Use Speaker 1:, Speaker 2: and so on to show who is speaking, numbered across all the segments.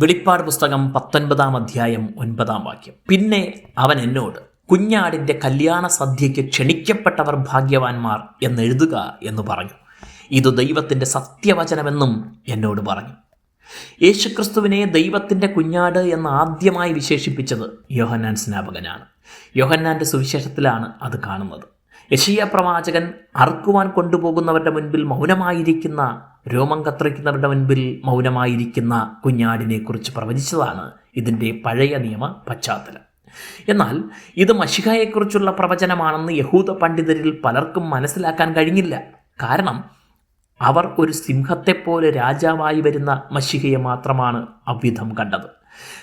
Speaker 1: വെളിപ്പാട് പുസ്തകം പത്തൊൻപതാം അധ്യായം ഒൻപതാം വാക്യം. പിന്നെ അവൻ എന്നോട് കുഞ്ഞാടിന്റെ കല്യാണ സദ്യയ്ക്ക് ക്ഷണിക്കപ്പെട്ടവർ ഭാഗ്യവാന്മാർ എന്നെഴുതുക എന്ന് പറഞ്ഞു. ഇത് ദൈവത്തിന്റെ സത്യവചനമെന്നും എന്നോട് പറഞ്ഞു. യേശുക്രിസ്തുവിനെ ദൈവത്തിന്റെ കുഞ്ഞാട് എന്ന് ആദ്യമായി വിശേഷിപ്പിച്ചത് യോഹന്നാൻ സ്നാപകനാണ്. യോഹന്നാന്റെ സുവിശേഷത്തിലാണ് അത് കാണുന്നത്. യശീയ പ്രവാചകൻ അറുക്കുവാൻ കൊണ്ടുപോകുന്നവരുടെ മുൻപിൽ മൗനമായിരിക്കുന്ന രോമം കത്രിക്കുന്നവരുടെ മുൻപിൽ മൗനമായിരിക്കുന്ന കുഞ്ഞാടിനെ കുറിച്ച് പ്രവചിച്ചതാണ് ഇതിന്റെ പഴയ നിയമ പശ്ചാത്തലം. എന്നാൽ ഇത് മഷിഹയെക്കുറിച്ചുള്ള പ്രവചനമാണെന്ന് യഹൂദ പണ്ഡിതരിൽ പലർക്കും മനസ്സിലാക്കാൻ കഴിഞ്ഞില്ല. കാരണം അവർ ഒരു സിംഹത്തെപ്പോലെ രാജാവായി വരുന്ന മഷിഹയെ മാത്രമാണ് അവ്വിധം കണ്ടത്.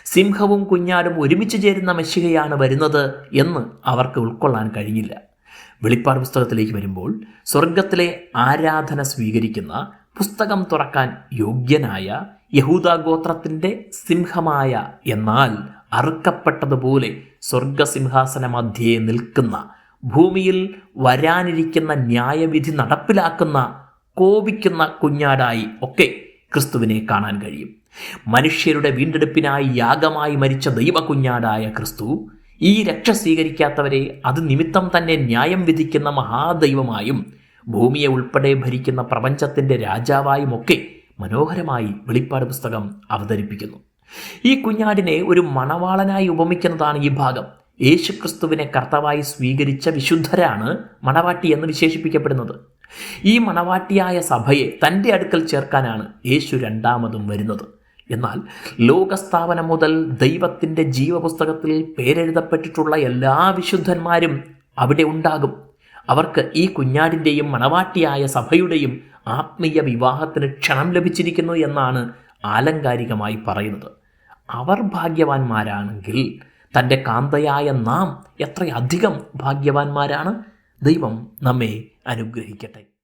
Speaker 1: സിംഹവും കുഞ്ഞാടും ഒരുമിച്ച് ചേരുന്ന മഷിഹയാണ് വരുന്നത് എന്ന് അവർക്ക് ഉൾക്കൊള്ളാൻ കഴിഞ്ഞില്ല. വെളിപ്പാട് പുസ്തകത്തിലേക്ക് വരുമ്പോൾ സ്വർഗത്തിലെ ആരാധന സ്വീകരിക്കുന്ന പുസ്തകം തുറക്കാൻ യോഗ്യനായ യഹൂദാഗോത്രത്തിന്റെ സിംഹമായ എന്നാൽ അറുക്കപ്പെട്ടതുപോലെ സ്വർഗസിംഹാസനമധ്യേ നിൽക്കുന്ന ഭൂമിയിൽ വരാനിരിക്കുന്ന ന്യായവിധി നടപ്പിലാക്കുന്ന കോപിക്കുന്ന കുഞ്ഞാടായി ഒക്കെ ക്രിസ്തുവിനെ കാണാൻ കഴിയും. മനുഷ്യരുടെ വീണ്ടെടുപ്പിനായി യാഗമായി മരിച്ച ദൈവകുഞ്ഞാടായ ക്രിസ്തു ഈ രക്ഷ സ്വീകരിക്കാത്തവരെ അത് നിമിത്തം തന്നെ ന്യായം വിധിക്കുന്ന മഹാദൈവമായും ഭൂമിയെ ഉൾപ്പെടെ ഭരിക്കുന്ന പ്രപഞ്ചത്തിന്റെ രാജാവായുമൊക്കെ മനോഹരമായി വെളിപ്പാട് പുസ്തകം അവതരിപ്പിക്കുന്നു. ഈ കുഞ്ഞാടിനെ ഒരു മണവാളനായി ഉപമിക്കുന്നതാണ് ഈ ഭാഗം. യേശുക്രിസ്തുവിനെ കർത്താവായി സ്വീകരിച്ച വിശുദ്ധരാണ് മണവാട്ടി എന്ന് വിശേഷിപ്പിക്കപ്പെടുന്നത്. ഈ മണവാട്ടിയായ സഭയെ തന്റെ അടുക്കൽ ചേർക്കാനാണ് യേശു രണ്ടാമതും വരുന്നത്. എന്നാൽ ലോകസ്ഥാപനം മുതൽ ദൈവത്തിന്റെ ജീവപുസ്തകത്തിൽ പേരെഴുതപ്പെട്ടിട്ടുള്ള എല്ലാ വിശുദ്ധന്മാരും അവിടെ ഉണ്ടാകും. അവർക്ക് ഈ കുഞ്ഞാടിന്റെയും മണവാട്ടിയായ സഭയുടെയും ആത്മീയ വിവാഹത്തിന് ക്ഷണം ലഭിച്ചിരിക്കുന്നു എന്നാണ് ആലങ്കാരികമായി പറയുന്നത്. അവർ ഭാഗ്യവാന്മാരാണെങ്കിൽ തന്റെ കാന്തയായ നാം എത്രയധികം ഭാഗ്യവാന്മാരാണ്? ദൈവം നമ്മെ അനുഗ്രഹിക്കട്ടെ.